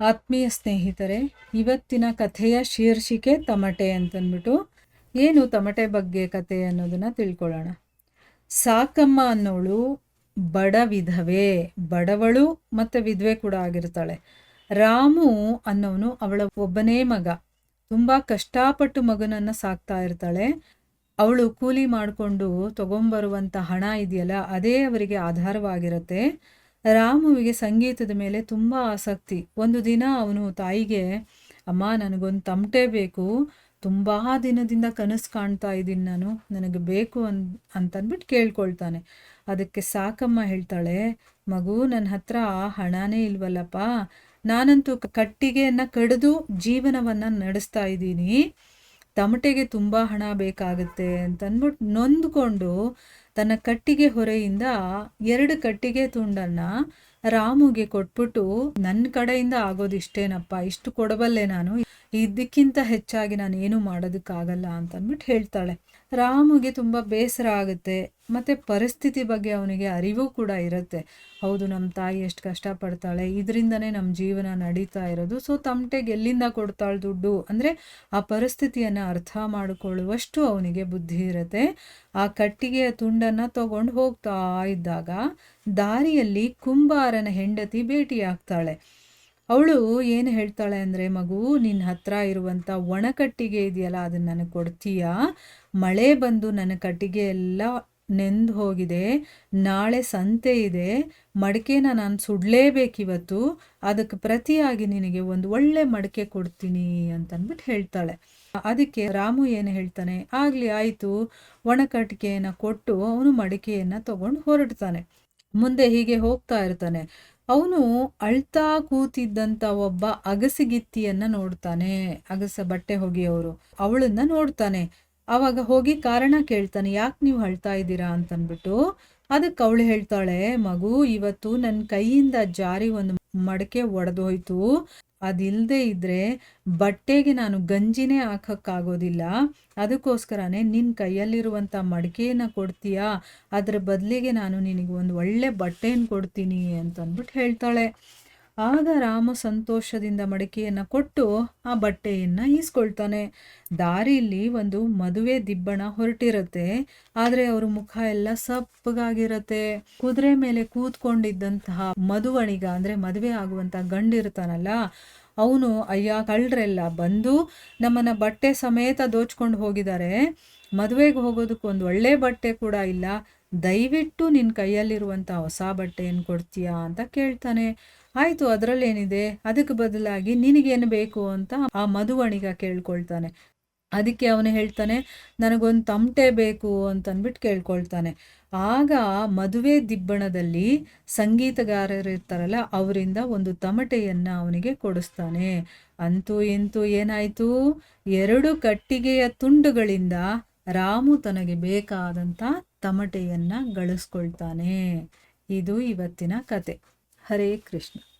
ಆತ್ಮೀಯ ಸ್ನೇಹಿತರೆ, ಇವತ್ತಿನ ಕಥೆಯ ಶೀರ್ಷಿಕೆ ತಮಟೆ ಅಂತಂದ್ಬಿಟ್ಟು ಏನು ತಮಟೆ ಬಗ್ಗೆ ಕತೆ ಅನ್ನೋದನ್ನ ತಿಳ್ಕೊಳ್ಳೋಣ. ಸಾಕಮ್ಮ ಅನ್ನೋಳು ಬಡ ವಿಧವೆ, ಬಡವಳು ಮತ್ತು ವಿಧವೆ ಕೂಡ ಆಗಿರ್ತಾಳೆ. ರಾಮು ಅನ್ನೋನು ಅವಳ ಒಬ್ಬನೇ ಮಗ. ತುಂಬ ಕಷ್ಟಪಟ್ಟು ಮಗನನ್ನು ಸಾಕ್ತಾ ಇರ್ತಾಳೆ. ಅವಳು ಕೂಲಿ ಮಾಡಿಕೊಂಡು ತಗೊಂಬರುವಂಥ ಹಣ ಇದೆಯಲ್ಲ, ಅದೇ ಅವರಿಗೆ ಆಧಾರವಾಗಿರುತ್ತೆ. ರಾಮುವಿಗೆ ಸಂಗೀತದ ಮೇಲೆ ತುಂಬ ಆಸಕ್ತಿ. ಒಂದು ದಿನ ಅವನು ತಾಯಿಗೆ, ಅಮ್ಮ, ನನಗೊಂದು ತಮಟೆ ಬೇಕು. ತುಂಬ ದಿನದಿಂದ ಕನಸು ಕಾಣ್ತಾ ಇದ್ದೀನಿ ನಾನು. ನನಗೆ ಬೇಕು ಅನ್ ಅಂತಂದ್ಬಿಟ್ಟು ಕೇಳ್ಕೊಳ್ತಾನೆ. ಅದಕ್ಕೆ ಸಾಕಮ್ಮ ಹೇಳ್ತಾಳೆ, ಮಗು ನನ್ನ ಹತ್ರ ಹಣನೇ ಇಲ್ವಲ್ಲಪ್ಪ. ನಾನಂತೂ ಕಟ್ಟಿಗೆಯನ್ನು ಕಡಿದು ಜೀವನವನ್ನು ನಡೆಸ್ತಾ ಇದ್ದೀನಿ. ತಮಟೆಗೆ ತುಂಬ ಹಣ ಬೇಕಾಗುತ್ತೆ ಅಂತಂದ್ಬಿಟ್ಟು ನೊಂದ್ಕೊಂಡು ತನ್ನ ಕಟ್ಟಿಗೆ ಹೊರೆಯಿಂದ ಎರಡು ಕಟ್ಟಿಗೆ ತುಂಡನ್ನು ರಾಮುಗೆ ಕೊಟ್ಬಿಟ್ಟು ನನ್ನ ಕಡೆಯಿಂದ ಆಗೋದಿಷ್ಟೇನಪ್ಪ, ಇಷ್ಟು ಕೊಡಬಲ್ಲೆ ನಾನು ಇದಕ್ಕಿಂತ ಹೆಚ್ಚಾಗಿ ನಾನು ಏನು ಮಾಡೋದಕ್ಕಾಗಲ್ಲ ಅಂತಂದ್ಬಿಟ್ಟು ಹೇಳ್ತಾಳೆ. ರಾಮುಗೆ ತುಂಬ ಬೇಸರ ಆಗುತ್ತೆ. ಮತ್ತು ಪರಿಸ್ಥಿತಿ ಬಗ್ಗೆ ಅವನಿಗೆ ಅರಿವು ಕೂಡ ಇರುತ್ತೆ. ಹೌದು ನಮ್ಮ ತಾಯಿ ಎಷ್ಟು ಕಷ್ಟಪಡ್ತಾಳೆ, ಇದರಿಂದನೇ ನಮ್ಮ ಜೀವನ ನಡೀತಾ ಇರೋದು. ಸೊ ತಮಟೆಗೆ ಎಲ್ಲಿಂದ ಕೊಡ್ತಾಳೆ ದುಡ್ಡು? ಅಂದರೆ ಆ ಪರಿಸ್ಥಿತಿಯನ್ನು ಅರ್ಥ ಮಾಡಿಕೊಳ್ಳುವಷ್ಟು ಅವನಿಗೆ ಬುದ್ಧಿ ಇರುತ್ತೆ. ಆ ಕಟ್ಟಿಗೆಯ ತುಂಡನ್ನು ತಗೊಂಡು ಹೋಗ್ತಾ ಇದ್ದಾಗ ದಾರಿಯಲ್ಲಿ ಕುಂಬಾರನ ಹೆಂಡತಿ ಭೇಟಿಯಾಗ್ತಾಳೆ. ಅವಳು ಏನು ಹೇಳ್ತಾಳೆ ಅಂದರೆ, ಮಗು ನಿನ್ನ ಹತ್ರ ಇರುವಂಥ ಒಣಕಟ್ಟಿಗೆ ಇದೆಯಲ್ಲ ಅದನ್ನು ನನಗೆ ಕೊಡ್ತೀಯಾ? ಮಳೆ ಬಂದು ನನ್ನ ಕಟ್ಟಿಗೆ ಎಲ್ಲ ನೆಂದು ಹೋಗಿದೆ, ನಾಳೆ ಸಂತೆ ಇದೆ, ಮಡಿಕೆನ ನಾನು ಸುಡಲೇಬೇಕಿವತ್ತು ಅದಕ್ಕೆ ಪ್ರತಿಯಾಗಿ ನಿನಗೆ ಒಂದು ಒಳ್ಳೆ ಮಡಿಕೆ ಕೊಡ್ತೀನಿ ಅಂತನ್ಬಿಟ್ಟು ಹೇಳ್ತಾಳೆ. ಅದಕ್ಕೆ ರಾಮು ಏನು ಹೇಳ್ತಾನೆ, ಆಗಲಿ ಆಯಿತು ಒಣಕಟ್ಟಿಗೆಯನ್ನು ಕೊಟ್ಟು ಅವನು ಮಡಿಕೆಯನ್ನು ತಗೊಂಡು ಹೊರಡ್ತಾನೆ. ಮುಂದೆ ಹೀಗೆ ಹೋಗ್ತಾ ಇರ್ತಾನೆ. ಅವನು ಅಳ್ತಾ ಕೂತಿದ್ದಂಥ ಒಬ್ಬ ಅಗಸಿಗಿತ್ತಿಯನ್ನು ನೋಡ್ತಾನೆ, ಅಗಸ ಬಟ್ಟೆ ಹೊಗೆಯವರು. ಅವಳನ್ನ ನೋಡ್ತಾನೆ. ಅವಾಗ ಹೋಗಿ ಕಾರಣ ಕೇಳ್ತಾನೆ, ಯಾಕೆ ನೀವು ಅಳ್ತಾ ಇದ್ದೀರಾ ಅಂತನ್ಬಿಟ್ಟು. ಅದಕ್ಕೆ ಅವಳು ಹೇಳ್ತಾಳೆ, ಮಗು, ಇವತ್ತು ನನ್ನ ಕೈಯಿಂದ ಜಾರಿ ಒಂದು ಮಡಕೆ ಒಡೆದೋಯ್ತು. ಅದಿಲ್ಲದೆ ಇದ್ರೆ ಬಟ್ಟೆಗೆ ನಾನು ಗಂಜಿನೇ ಹಾಕೋಕ್ಕಾಗೋದಿಲ್ಲ. ಅದಕ್ಕೋಸ್ಕರನೇ ನಿನ್ನ ಕೈಯಲ್ಲಿರುವಂಥ ಮಡಿಕೆಯನ್ನು ಕೊಡ್ತೀಯಾ? ಅದರ ಬದಲಿಗೆ ನಾನು ನಿನಗೆ ಒಂದು ಒಳ್ಳೆ ಬಟ್ಟೆಯನ್ನು ಕೊಡ್ತೀನಿ ಅಂತಂದ್ಬಿಟ್ಟು ಹೇಳ್ತಾಳೆ. ಆಗ ರಾಮ ಸಂತೋಷದಿಂದ ಮಡಿಕೆಯನ್ನು ಕೊಟ್ಟು ಆ ಬಟ್ಟೆಯನ್ನು ಈಸ್ಕೊಳ್ತಾನೆ. ದಾರಿಯಲ್ಲಿ ಒಂದು ಮದುವೆ ದಿಬ್ಬಣ ಹೊರಟಿರುತ್ತೆ. ಆದರೆ ಅವ್ರ ಮುಖ ಎಲ್ಲ ಸಪ್ಪಗಾಗಿರುತ್ತೆ. ಕುದುರೆ ಮೇಲೆ ಕೂತ್ಕೊಂಡಿದ್ದಂತಹ ಮದುವಣಿಗ ಅಂದರೆ ಮದುವೆ ಆಗುವಂಥ ಗಂಡಿರ್ತಾನಲ್ಲ, ಅವನು, ಅಯ್ಯ ಕಳ್ಳರೆಲ್ಲ ಬಂದು ನಮ್ಮನ್ನು ಬಟ್ಟೆ ಸಮೇತ ದೋಚ್ಕೊಂಡು ಹೋಗಿದ್ದಾರೆ. ಮದುವೆಗೆ ಹೋಗೋದಕ್ಕೆ ಒಂದು ಒಳ್ಳೆ ಬಟ್ಟೆ ಕೂಡ ಇಲ್ಲ. ದಯವಿಟ್ಟು ನಿನ್ನ ಕೈಯಲ್ಲಿರುವಂಥ ಹೊಸ ಬಟ್ಟೆಯನ್ನು ಕೊಡ್ತೀಯಾ ಅಂತ ಕೇಳ್ತಾನೆ. ಆಯಿತು, ಅದರಲ್ಲೇನಿದೆ? ಅದಕ್ಕೆ ಬದಲಾಗಿ ನಿನಗೇನು ಬೇಕು ಅಂತ ಆ ಮಧುವಣಿಗ ಕೇಳ್ಕೊಳ್ತಾನೆ. ಅದಕ್ಕೆ ಅವನು ಹೇಳ್ತಾನೆ, ನನಗೊಂದು ತಮಟೆ ಬೇಕು ಅಂತಂದ್ಬಿಟ್ಟು ಕೇಳ್ಕೊಳ್ತಾನೆ. ಆಗ ಮದುವೆ ದಿಬ್ಬಣದಲ್ಲಿ ಸಂಗೀತಗಾರರಿರ್ತಾರಲ್ಲ ಅವರಿಂದ ಒಂದು ತಮಟೆಯನ್ನು ಅವನಿಗೆ ಕೊಡಿಸ್ತಾನೆ. ಅಂತೂ ಇಂತೂ ಏನಾಯಿತು? ಎರಡು ಕಟ್ಟಿಗೆಯ ತುಂಡುಗಳಿಂದ ರಾಮು ತನಗೆ ಬೇಕಾದಂಥ ತಮಟೆಯನ್ನು ಗಳಿಸ್ಕೊಳ್ತಾನೆ. ಇದು ಇವತ್ತಿನ ಕತೆ. ಹರೇ ಕೃಷ್ಣ.